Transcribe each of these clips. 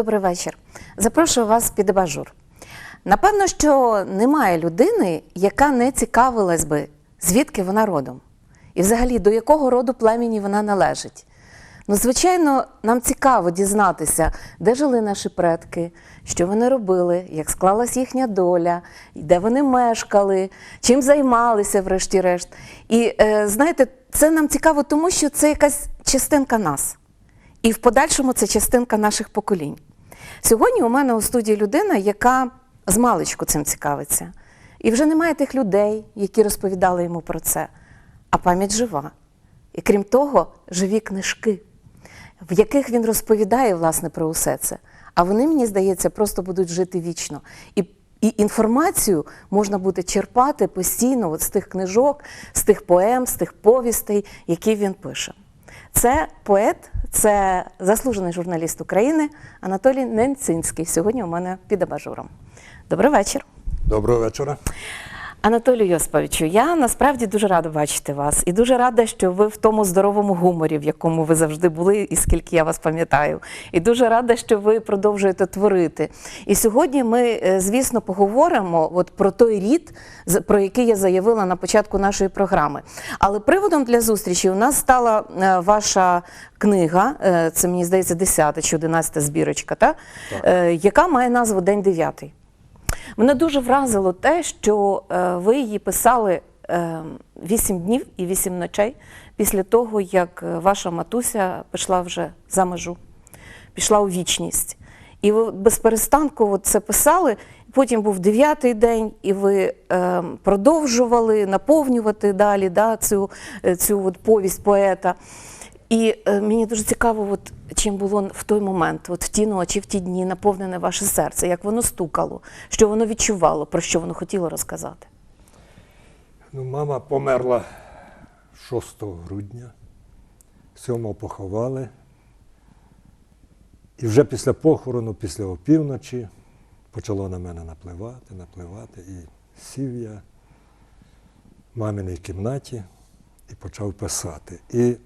Добрий вечір. Запрошую вас під абажур. Напевно, що немає людини, яка не цікавилась би, звідки вона родом, і взагалі до якого роду племені вона належить. Ну, звичайно, нам цікаво дізнатися, де жили наші предки, що вони робили, як склалась їхня доля, де вони мешкали, чим займалися, врешті-решт. І е, знаєте, це нам цікаво, тому що це якась частинка нас. І в подальшому це частинка наших поколінь. Сьогодні у мене у студії людина, яка з маличку цим цікавиться. І вже немає тих людей, які розповідали йому про це. А пам'ять жива. І крім того, живі книжки, в яких він розповідає власне про усе це. А вони, мені здається, просто будуть жити вічно. І, і інформацію можна буде черпати постійно от з тих книжок, з тих поем, з тих повістей, які він пише. Це поет, це заслужений журналіст України Анатолій Ненцинський. Сьогодні у мене під абажуром. Добрий вечір. Доброго вечора. Анатолію Йосиповичу, я насправді дуже рада бачити вас і дуже рада, що ви в тому здоровому гуморі, в якому ви завжди були, і скільки я вас пам'ятаю. І дуже рада, що ви продовжуєте творити. І сьогодні ми, е, звісно, поговоримо от про той рід, про який я заявила на початку нашої програми. Але приводом для зустрічі у нас стала е, ваша книга, е, це мені здається, 10 чи 11 збірочка, та? Е, яка має назву День дев'ятий. Мене дуже вразило те, що е, ви її писали е, 8 днів і 8 ночей після того, як е, ваша матуся пішла вже за межу, пішла у вічність. І ви без перестанку от це писали. Потім був дев'ятий день, і ви продовжували наповнювати далі да, цю, цю от повість поета. І е, мені дуже цікаво, от, чим було в той момент, от в ті ночі, в ті дні наповнене ваше серце, як воно стукало, що воно відчувало, про що воно хотіло розказати. Ну, мама померла 6 грудня, 7 поховали. І вже після похорону, після опівночі, почало на мене напливати, напливати. І сів я в маминій кімнаті і почав писати. І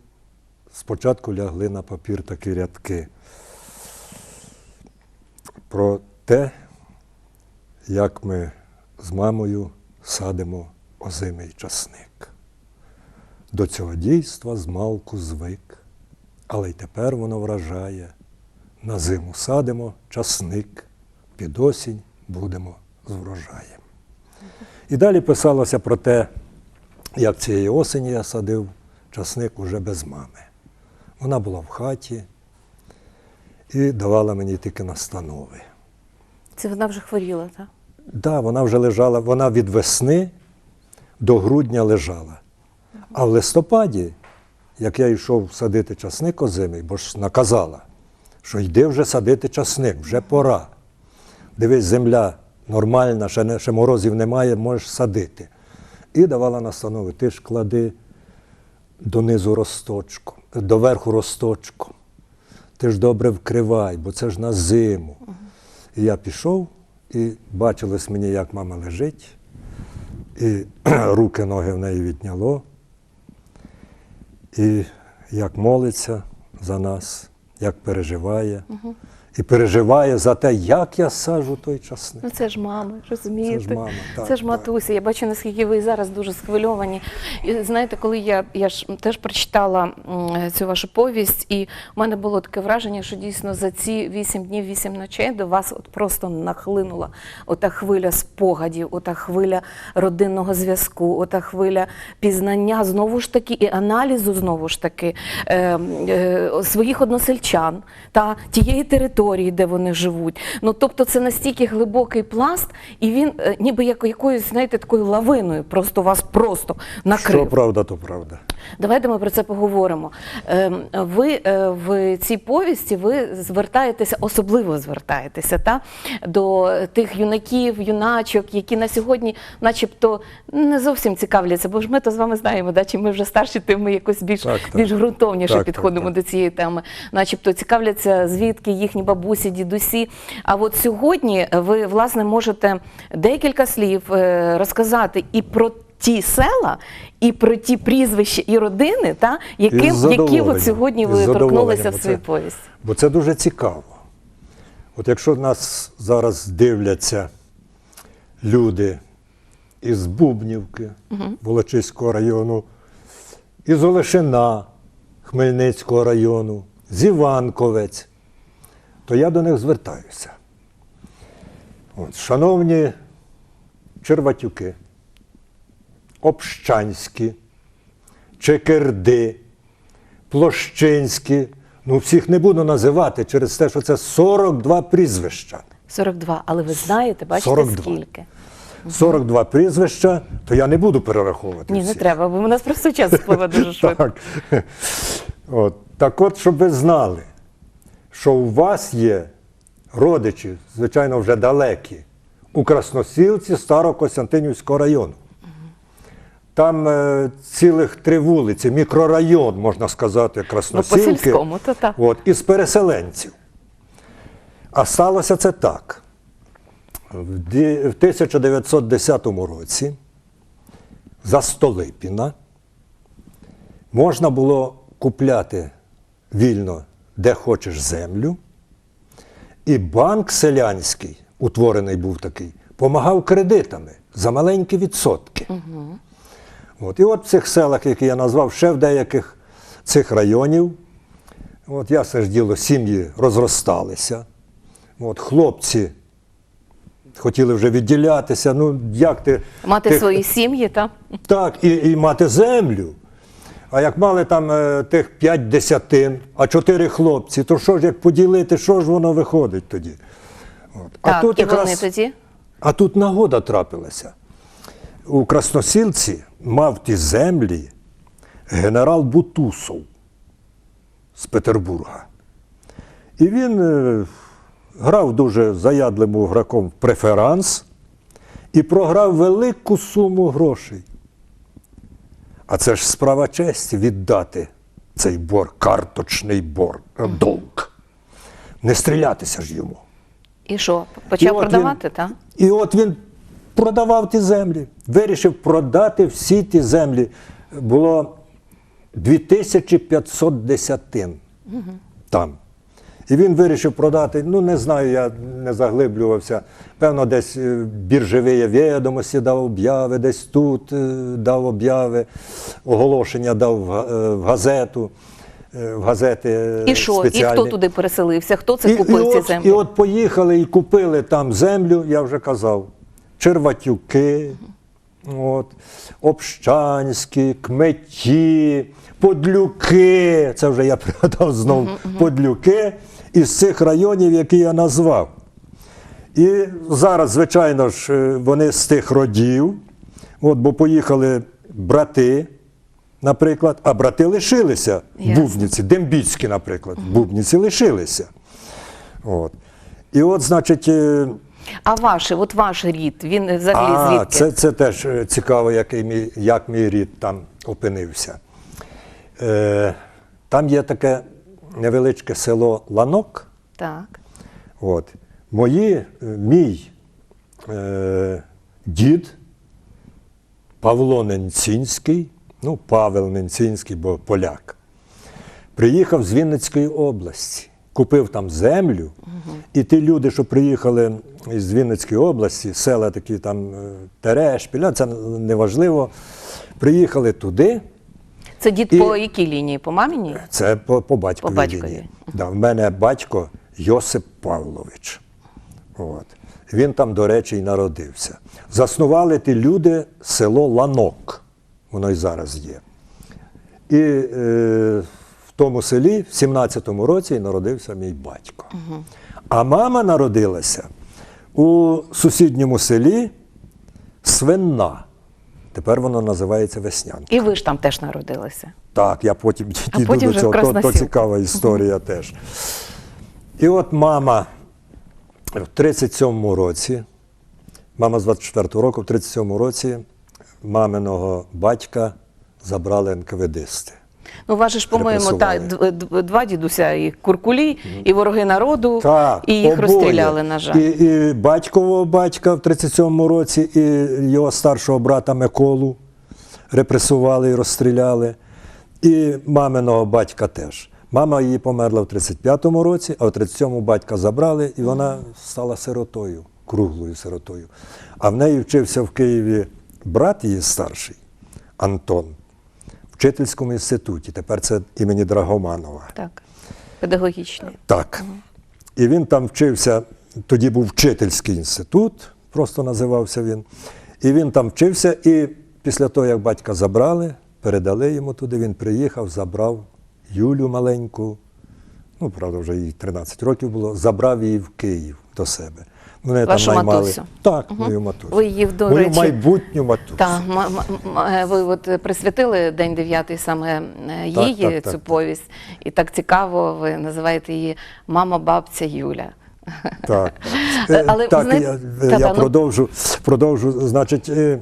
спочатку лягли на папір такі рядки про те, як ми з мамою садимо озимий часник. До цього дійства змалку звик, але й тепер воно вражає. На зиму садимо часник, під осінь будемо з врожаєм. І далі писалося про те, як цієї осені я садив часник уже без мами. Вона була в хаті і давала мені тільки настанови. Це вона вже хворіла, так? Да, вона вже лежала, вона від весни до грудня лежала. А в листопаді, як я йшов садити часник озимий, бо ж наказала, що йди вже садити часник, вже пора. Дивись, земля нормальна, ще, не, ще морозів немає, можеш садити. І давала настанови, ти ж клади донизу росточком, до верху росточком. Ти ж добре вкривай, бо це ж на зиму. І я пішов, і бачилось мені, як мама лежить, і руки, ноги в неї відняло, і як молиться за нас, як переживає, і переживає за те, як я сажу той часник. Ну це ж мама, розумієте? Це ж мама, так, це ж так. матуся. Я бачу, наскільки ви зараз дуже схвильовані. І знаєте, коли я, я ж теж прочитала цю вашу повість, і в мене було таке враження, що дійсно за ці вісім днів, вісім ночей до вас от просто нахлинула ота хвиля спогадів, ота хвиля родинного зв'язку, ота хвиля пізнання знову ж таки і аналізу знову ж таки е, е, своїх односельчан та тієї території, де вони живуть. Ну тобто це настільки глибокий пласт, і він е, ніби як якоюсь, знаєте, такою лавиною, просто вас просто накрив. Що правда, то правда. Давайте ми про це поговоримо. Ем, Ви е, в цій повісті ви звертаєтеся, особливо звертаєтеся та, до тих юнаків, юначок, які на сьогодні, начебто, не зовсім цікавляться, бо ж ми то з вами знаємо, да, чим ми вже старші, тим ми якось більш, Так, більш ґрунтовніше Так, так, підходимо так. до цієї теми, начебто цікавляться, звідки їхні бабусі, дідусі. А от сьогодні ви, власне, можете декілька слів е, розказати і про ті села, і про ті прізвища і родини, та, яким, Із які от сьогодні ви торкнулися в своїй повісті. Бо це дуже цікаво. От якщо нас зараз дивляться люди із Бубнівки, Волочиського району, із Олешина Хмельницького району, з Іванковець, то я до них звертаюся. От, шановні Черватюки, Общанські, Чекерди, Площинські. Ну, всіх не буду називати через те, що це 42 прізвища. 42. Але ви знаєте, бачите, 42. скільки? 42 прізвища, то я не буду перераховувати. Ні, не треба, бо у нас просто час спливе дуже швидко. Так. От. так от, щоб ви знали, що у вас є родичі, звичайно, вже далекі, у Красносілці Старокостянтинівського району. Там е, цілих три вулиці, мікрорайон, можна сказати, Ну, Красносілки. по сільському, то так. От, із переселенців. А сталося це так. В 1910 році за Столипіна можна було купляти вільно, де хочеш землю. І банк селянський, утворений був такий, помагав кредитами за маленькі відсотки. От. І от в цих селах, які я назвав, ще в деяких цих районів, от ясне ж діло, сім'ї розросталися. От, хлопці хотіли вже відділятися. Ну, як ти. Мати тих- свої сім'ї, так? так, і, і мати землю. А як мали там е, тих п'ять десятин, а чотири хлопці, то що ж як поділити, що ж воно виходить тоді? От. Так, і вони тоді? А тут нагода трапилася. У Красносілці мав ті землі генерал Бутусов з Петербурга. І він е, грав дуже заядливим граком в преферанс і програв велику суму грошей. А це ж справа честі віддати цей борг, карточний борг, е, долг. Не стрілятися ж йому. І що, почав І продавати, так? І от він продавав ті землі, вирішив продати всі ті землі. Було 2500 десятин там. І він вирішив продати, ну не знаю, я не заглиблювався. Певно, десь е, біржові відомості дав обяви, десь тут е, дав обяви, оголошення дав в е, газету, в газети. І що? І хто туди переселився? Хто це І, купив і ці от, землі? І от поїхали і купили там землю, я вже казав, Черватюки, от, Общанські, Кметі, Подлюки. Це вже я пригадав знову Подлюки із цих районів, які я назвав. І зараз, звичайно ж, е, вони з тих родів, от, бо поїхали брати, наприклад, а брати лишилися Ясно. бубниці, Дембіцькі, наприклад, бубниці лишилися. От. І от, значить, е, А ваш, от ваш рід, він взагалі а, звідки? це, це теж е, цікаво, який мій, як мій рід там опинився. Е, там є таке невеличке село Ланок. Так. От. Мої, е, мій е, дід Павло Ненцінський, ну, Павел Ненцінський, бо поляк, приїхав з Вінницької області, купив там землю, і ті люди, що приїхали з Вінницької області, села такі там е, Терешпіль, а це неважливо, приїхали туди. Це дід І- по якій лінії? По маміній? Це по, по батьковій По батьковій. лінії. Да, в мене батько Йосип Павлович. От. Він там, до речі, і народився. Заснували ті люди село Ланок. Воно і зараз є. І е, в тому селі в 17-му році і народився мій батько. А мама народилася у сусідньому селі Свинна. Тепер воно називається Веснянка. І ви ж там теж народилися. Так, я потім А дійду потім до цього. То, то цікава історія теж. І от мама в 37-му році, мама з 24-го року, в 37-му році маминого батька забрали НКВДисти. Ну, вас же ж, по-моєму, та, два дідуся, і куркулі, і вороги народу, Так, і їх обоє. розстріляли, на жаль. І, і батькового батька в 37-му році, і його старшого брата Миколу репресували і розстріляли. І маминого батька теж. Мама її померла в 35-му році, а в 37-му батька забрали, і вона стала сиротою, круглою сиротою. А в неї вчився в Києві брат її старший, Антон, вчительському інституті. Тепер це імені Драгоманова. Так. Педагогічний. Так. І він там вчився, тоді був вчительський інститут, просто називався він. І він там вчився, і після того, як батька забрали, передали йому туди, він приїхав, забрав Юлю маленьку, ну, правда, вже їй 13 років було, забрав її в Київ до себе. Вони Вашу там наймали. матусю? Так, мою матусю. Ви її, до мою речі- майбутню матусю. Так, м- м- м- ви от присвятили День 9 саме е, Так, їй так, цю так, так. повість. І так цікаво, ви називаєте її мама бабця Юля. Так, Е, але, так знаєте, я, та-та, я ну- продовжу, продовжу. Значить, е,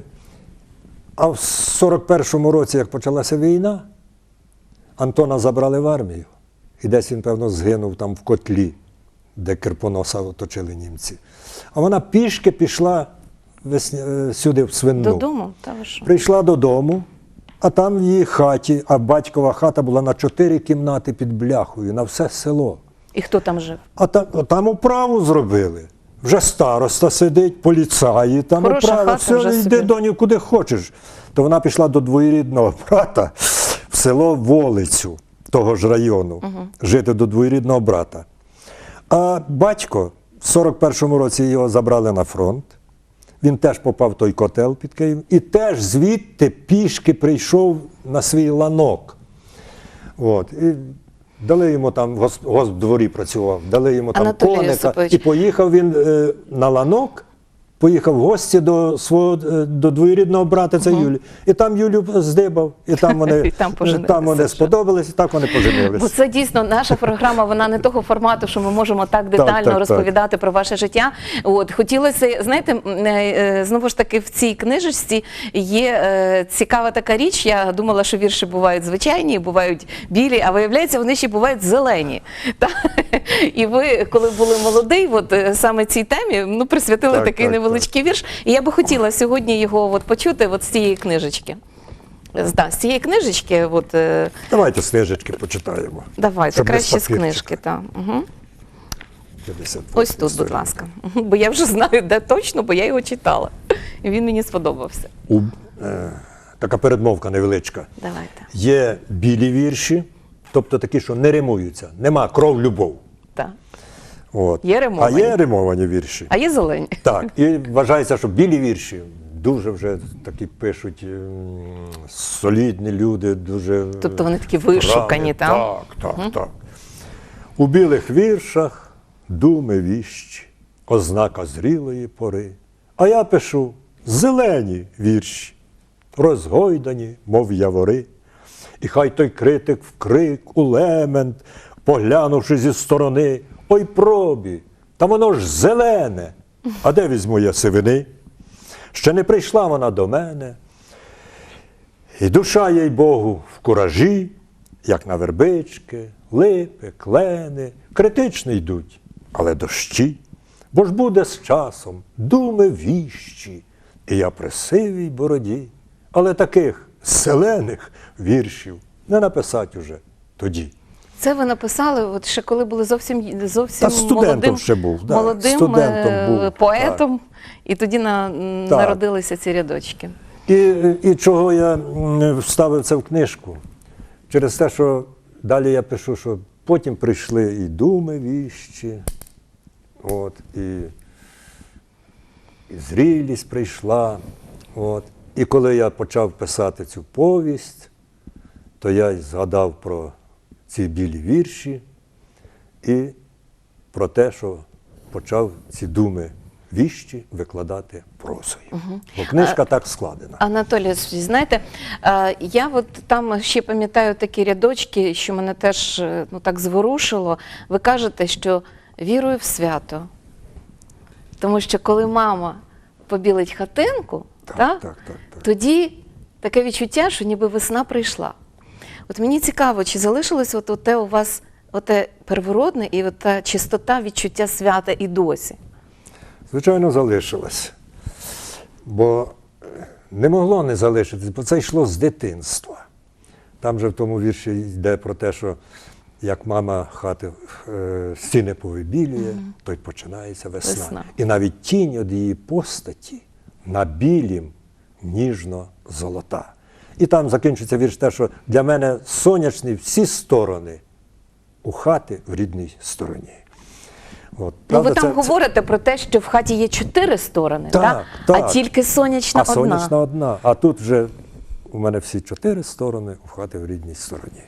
а в 41-му році, як почалася війна, Антона забрали в армію. І десь він, певно, згинув там в котлі, де Кирпоноса оточили німці. А вона пішки пішла весня, е, сюди, в свинну. Додому? Та ви що? Прийшла додому, а там в її хаті, а батькова хата була на чотири кімнати під бляхою, на все село. І хто там жив? А там, а там управу зробили. Вже староста сидить, поліцаї, там Хороша управа, все, йди собі. доню, куди хочеш. То вона пішла до двоюрідного брата в село Волицю того ж району, жити до двоюрідного брата. А батько в 41-му році його забрали на фронт. Він теж попав в той котел під Києвом і теж звідти пішки прийшов на свій ланок. От. І дали йому там, в гос- госдворі працював, дали йому там Анатолій коника. Йосипович. І поїхав він е, на ланок, поїхав в гості до свого е, до двоюрідного брата, це Юлі. І там Юлю здибав, і там вони, там поженилися вони сподобались, і так вони Бо це дійсно наша програма, вона не того формату, що ми можемо так детально так, так. розповідати про ваше життя. От хотілося, знаєте, е, е, знову ж таки в цій книжечці є цікава така річ. Я думала, що вірші бувають звичайні, бувають білі, а виявляється, вони ще бувають зелені. Та? І ви, коли були молодий, от саме цій темі, ну присвятили Так, такий так, невеличкий вірш. І я би хотіла сьогодні його от почути от з цієї книжечки. Да, з цієї книжечки, от, е, Давайте снижечки почитаємо. Давайте Щоб без краще з папірчика. книжки. Так. Угу. 58 Ось тут, будь сторінка. ласка. Мгм. Бо я вже знаю, де точно, бо я його читала. І він мені сподобався. У, е, така передмовка невеличка. Давайте. Є білі вірші, тобто такі, що не римуються. Нема кров, любов. От. Є римовані. А є римовані вірші. А є зелені. Так, і вважається, що білі вірші дуже вже такі пишуть ем, солідні люди, дуже. Тобто вони такі вишукані, праві. Так, так, так. У білих віршах думи віщі, ознака зрілої пори. А я пишу зелені вірші, розгойдані, мов явори. І хай той критик вкрик, улемент, поглянувши зі сторони, ой пробі, та воно ж зелене. А де візьму я сивини? Ще не прийшла вона до мене. І душа їй Богу в куражі, як на вербички, липи, клени, критично йдуть, але дощі. Бо ж буде з часом думи віщі, і я при сивій бороді, але таких зелених віршів не написать уже тоді. Це ви написали, от ще коли були зовсім зовсім Та студентом молодим, ще був, да, молодим студентом е, був, поетом, і тоді на, Так. народилися ці рядочки. І, і чого я вставив це в книжку? Через те, що далі я пишу, що потім прийшли і думи віщі, от, і, і зрілість прийшла. От. І коли я почав писати цю повість, то я й згадав про ці білі вірші і про те, що почав ці думи віщі викладати прозою. Бо книжка так складена. Анатолій, знаєте, я от там ще пам'ятаю такі рядочки, що мене теж е, ну, так зворушило. Ви кажете, що вірую в свято. Тому що коли мама побілить хатинку, Так, та, так, так, так. тоді таке відчуття, що ніби весна прийшла. От мені цікаво, чи залишилось от те у вас оте первородне і от та чистота відчуття свята і досі? Звичайно, залишилось. Бо е, не могло не залишитись, бо це йшло з дитинства. Там же в тому вірші йде про те, що як мама хати е, стіни повибілює, то й починається весна. Весна. І навіть тінь від її постаті на білім ніжно-золота. І там закінчується вірш те, що для мене сонячні всі сторони у хати в рідній стороні. От, Ну, правда, ви там це- це- говорите про те, що в хаті є чотири сторони, Так, так? так. а тільки сонячна а одна. сонячна одна. А тут вже у мене всі чотири сторони, у хати в рідній стороні.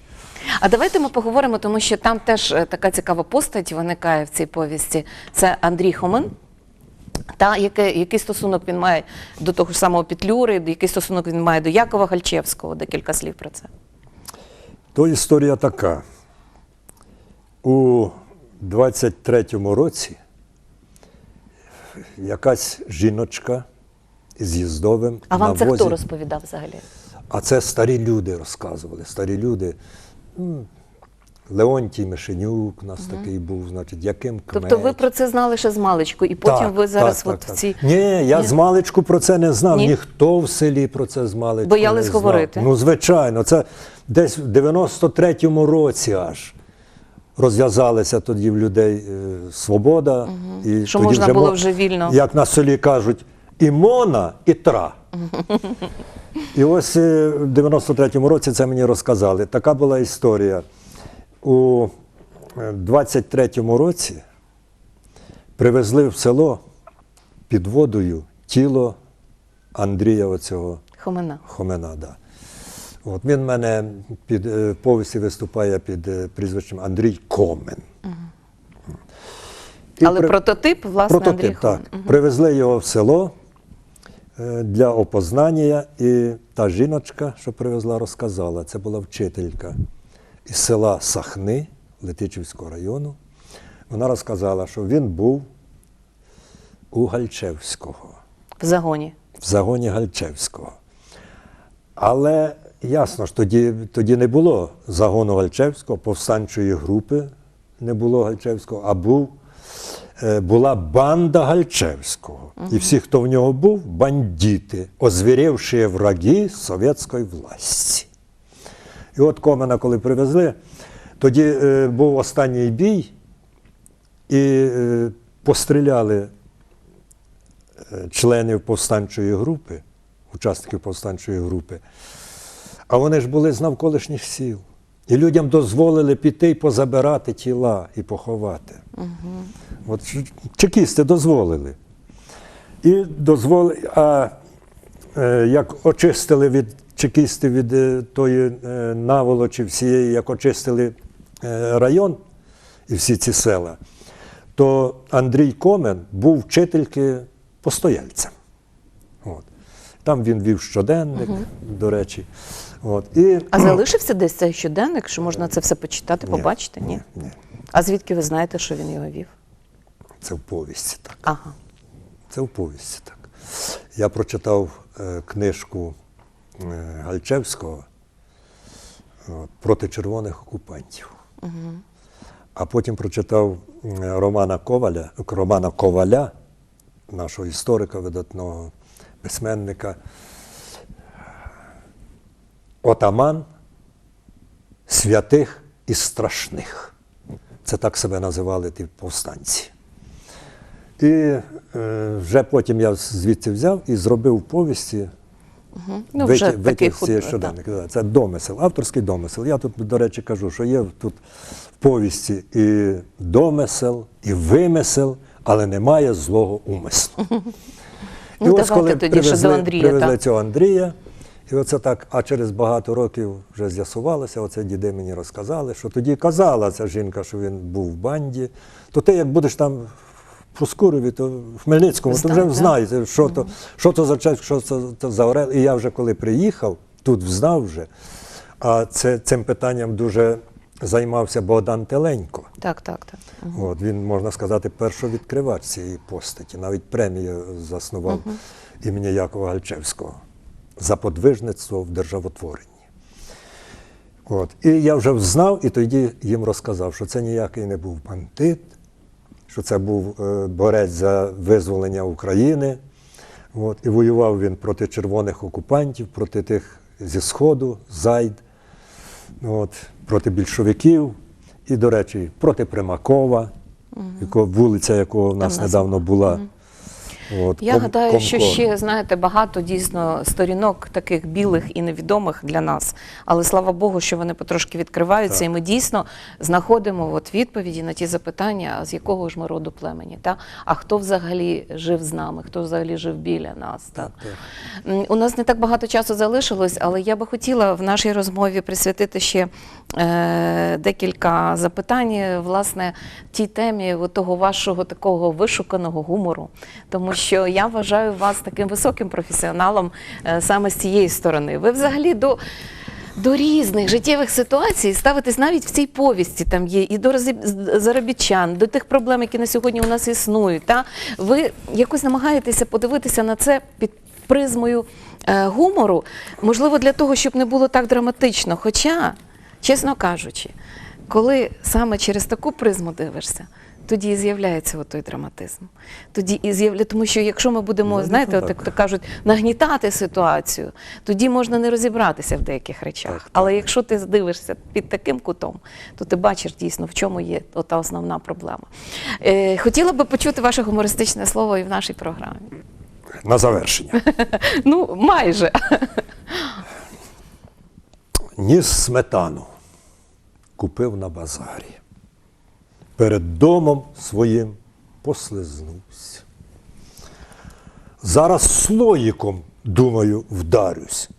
А давайте ми поговоримо, тому що там теж е, така цікава постать виникає в цій повісті. Це Андрій Хомин. Та який, який стосунок він має до того ж самого Петлюри, який стосунок він має до Якова Гальчевського? Декілька слів про це. То історія така. У 23-му році якась жіночка з їздовим А вам на це возі, хто розповідав взагалі? А це старі люди розказували. Старі люди. Леонтій Мишенюк у нас такий був, значить, яким Тобто ви про це знали ще з маличку, і потім ви зараз от в цій. Ні, я Ні? з маличку про це не знав. Ні? Ніхто в селі про це з маличку Боялись не знав. говорити? Ну, звичайно, це десь в 93-му році аж розв'язалася тоді в людей е, свобода. І Що тоді можна було вже вільно. Як на селі кажуть, і мона, і тра. І ось е, в 93-му році це мені розказали. Така була історія. У е, 23-му році привезли в село під водою тіло Андрія оцього Хомина. Хомена. Да. От він в мене під е, повісті виступає під е, прізвищем Андрій Комен. І Але при- прототип, власне, Андрій Прототип, Хомин. так. Привезли його в село е, для опознання, і та жіночка, що привезла, розказала, це була вчителька із села Сахни Летичівського району. Вона розказала, що він був у Гальчевського, В загоні. в загоні Гальчевського. Але ясно ж, тоді, тоді не було загону Гальчевського, повстанчої групи не було Гальчевського, а був, е, була банда Гальчевського. І всі, хто в нього був, бандити, озвірівши враги совєтської власті. І от Комена, коли привезли, тоді е, був останній бій, і е, постріляли е, членів повстанчої групи, учасників повстанчої групи. А вони ж були з навколишніх сіл. І людям дозволили піти і позабирати тіла і поховати. От чекісти дозволили. І дозволили, а е, як очистили від чекістів від е, тої е, наволочі всієї, як очистили е, район і всі ці села, то Андрій Комен був вчительки постояльцем. От. Там він вів щоденник, до речі. От. І... А залишився десь цей щоденник, що можна це все почитати, побачити? Ні. Ні, ні. А звідки ви знаєте, що він його вів? Це в повісті так. Ага. Це в повісті так. Я прочитав е, книжку Гальчевського проти червоних окупантів. А потім прочитав е, Романа Коваля, Романа Коваля, нашого історика, видатного письменника. Отаман святих і страшних. Це так себе називали ті повстанці. І е, вже потім я звідси взяв і зробив в повісті. Ну, вже витяг- такий витяг щоденника. Да, Це домисел, авторський домисел. Я тут, до речі, кажу, що є тут в повісті і домисел, і вимисел, але немає злого умислу. Ну, давайте тоді ще до Андрія, привезли так. цього Андрія, і оце так, а через багато років вже з'ясувалося, оце діди мені розказали, що тоді казала ця жінка, що він був в банді. То ти як будеш там Проскурові, то в Хмельницькому, то вже знаєте, що то, що то за честь, що це за орел. І я вже коли приїхав, тут взнав вже, а це, цим питанням дуже займався Богдан Теленько. Так, так, так. От, він, можна сказати, першовідкривач цієї постаті. Навіть премію заснував імені Якова Гальчевського за подвижництво в державотворенні. От. І я вже знав, і тоді їм розказав, що це ніякий не був бандит, що це був е, борець за визволення України. От. І воював він проти червоних окупантів, проти тих зі Сходу, Зайд, от, проти більшовиків. І, до речі, проти Примакова, яко- вулиця якого в нас недавно була. От, Я Ком- гадаю, що Комко. ще знаєте багато дійсно сторінок таких білих і невідомих для нас. Але слава Богу, що вони потрошки відкриваються, Так. і ми дійсно знаходимо от відповіді на ті запитання, з якого ж ми роду племені, та а хто взагалі жив з нами, хто взагалі жив біля нас. Так, так. У нас не так багато часу залишилось, але я би хотіла в нашій розмові присвятити ще декілька запитань, е, власне, тій темі того вашого такого вишуканого гумору. Тому що я вважаю вас таким високим професіоналом е, саме з цієї сторони. Ви взагалі до. До різних життєвих ситуацій ставитись навіть в цій повісті там є і до заробітчан, до тих проблем, які на сьогодні у нас існують. Та ви якось намагаєтеся подивитися на це під призмою е, гумору, можливо, для того, щоб не було так драматично. Хоча, чесно кажучи, коли саме через таку призму дивишся, тоді і з'являється той драматизм. Тоді і з'являється, тому що якщо ми будемо, Ну, знаєте, так. так, так кажуть, нагнітати ситуацію, тоді можна не розібратися в деяких речах. Так, так. Але якщо ти дивишся під таким кутом, то ти бачиш дійсно, в чому є та основна проблема. Е, хотіла би почути ваше гумористичне слово і в нашій програмі. На завершення. Ну, майже. Ніс сметану купив на базарі. Перед домом своїм послизнувся. Зараз слоїком, думаю, вдарюсь,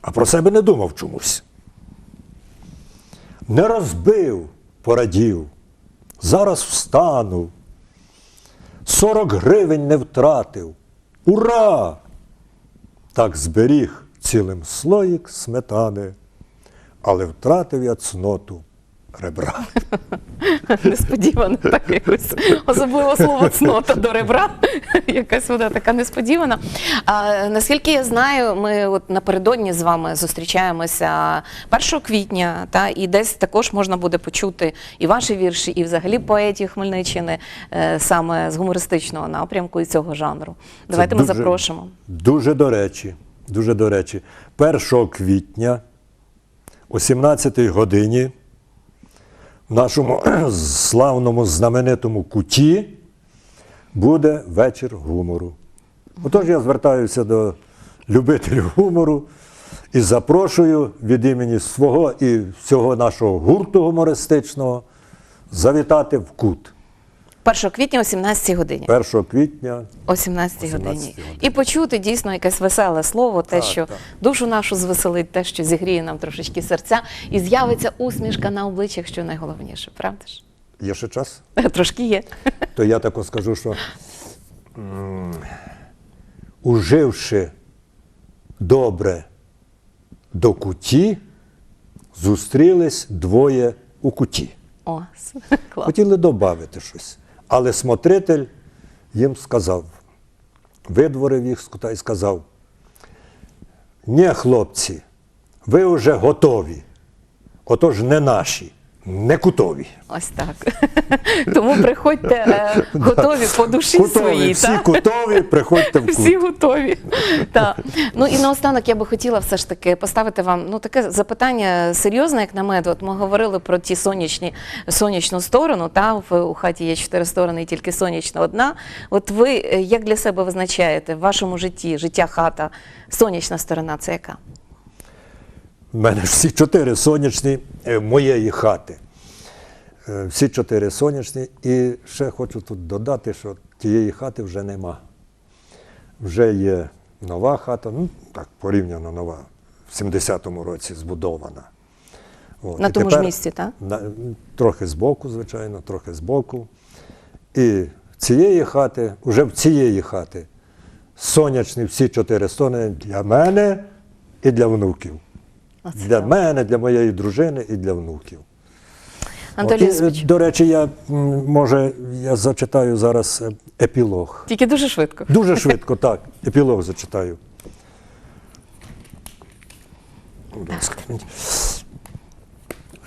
а про себе не думав чомусь. Не розбив, порадів, зараз встану. Сорок гривень не втратив. Ура! Так зберіг цілим слоїк сметани, але втратив я цноту ребра. Несподівано так якось. Особливо слово цнота до ребра. Якась вона така несподівана. А, наскільки я знаю, ми от напередодні з вами зустрічаємося 1 квітня, та, і десь також можна буде почути і ваші вірші, і взагалі поетів Хмельниччини е, саме з гумористичного напрямку і цього жанру. Давайте Це ми дуже- запрошимо. Дуже до речі, дуже до речі. 1 квітня о 17-й годині в нашому славному знаменитому куті буде вечір гумору. Отож я звертаюся до любителів гумору і запрошую від імені свого і всього нашого гурту гумористичного завітати в кут 1 квітня о 17 годині. 1 квітня О 17 О 17-й годині. годині. І почути дійсно якесь веселе слово, те, Так, що так. душу нашу звеселить, те, що зігріє нам трошечки серця, і з'явиться усмішка на обличчях, що найголовніше, правда ж? є ще час. Трошки є. то я тако скажу, що уживши добре до куті, зустрілись двоє у куті. О, клас. Хотіли додати щось. Але смотритель їм сказав, видворив їх кута і сказав: ні, хлопці, ви вже готові. Отож не наші, не кутові. Ось так. Тому приходьте е, готові по душі своїй. всі кутові, приходьте в кут. Всі готові. Ну і наостанок я би хотіла все ж таки поставити вам ну таке запитання серйозне, як на мене. От ми говорили про ті сонячні сонячну сторону. Та у хаті є чотири сторони, і тільки сонячна одна. От ви е, як для себе визначаєте в вашому житті, життя хата, сонячна сторона це яка? У мене всі чотири сонячні е, моєї хати. Е, Всі чотири сонячні. І ще хочу тут додати, що тієї хати вже нема. Вже є нова хата, ну так порівняно нова, в 70-му році збудована. От, На і тому ж місці, так? На, трохи збоку, звичайно, трохи збоку. І цієї хати, вже в цієї хати, сонячні всі чотири сторони для мене і для внуків. Оце Для так. мене, для моєї дружини і для внуків. Анатолій От, до речі, я може я зачитаю зараз е, епілог. тільки дуже швидко. Дуже швидко, так. Епілог зачитаю.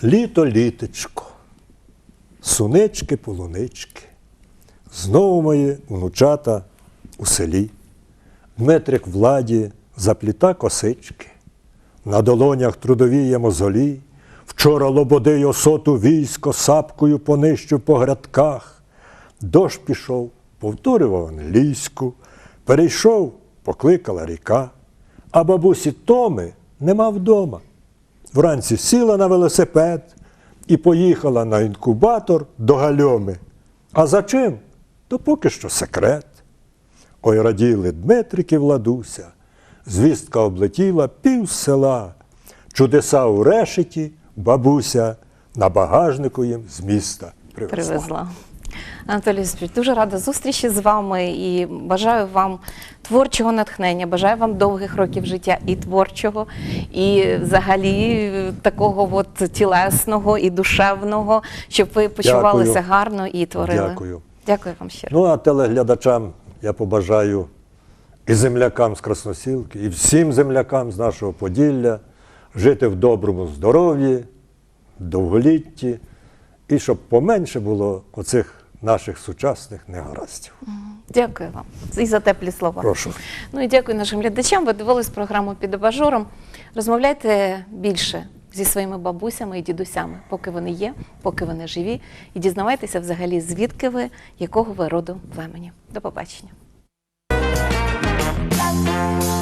Літо, літечко, сунички, полунички, знову мої внучата у селі. Дмитрик владі запліта косички, на долонях трудовіє мозолі, Вчора лободий осоту військо сапкою понищив по грядках. Дощ пішов, повторював англійську, перейшов, покликала ріка, а бабусі Томи нема вдома. Вранці сіла на велосипед і поїхала на інкубатор до Гальоми. А за чим? То поки що секрет. Ой, раділи Дмитрик і Владуся. Звістка облетіла пів села. Чудеса у решеті, бабуся на багажнику їм з міста привезла. привезла. Анатолій Йосипович, дуже рада зустрічі з вами і бажаю вам творчого натхнення, бажаю вам довгих років життя і творчого, і взагалі такого от тілесного і душевного, щоб ви почувалися Дякую. гарно і творили. Дякую. Дякую вам щиро. Ну а телеглядачам я побажаю і землякам з Красносілки, і всім землякам з нашого Поділля жити в доброму здоров'ї, довголітті, і щоб поменше було оцих наших сучасних негараздів. Дякую вам і за теплі слова. Прошу. Ну і дякую нашим глядачам. Ви дивились програму під абажуром. Розмовляйте більше зі своїми бабусями і дідусями, поки вони є, поки вони живі, і дізнавайтеся взагалі, звідки ви, якого ви роду племені. До побачення. Música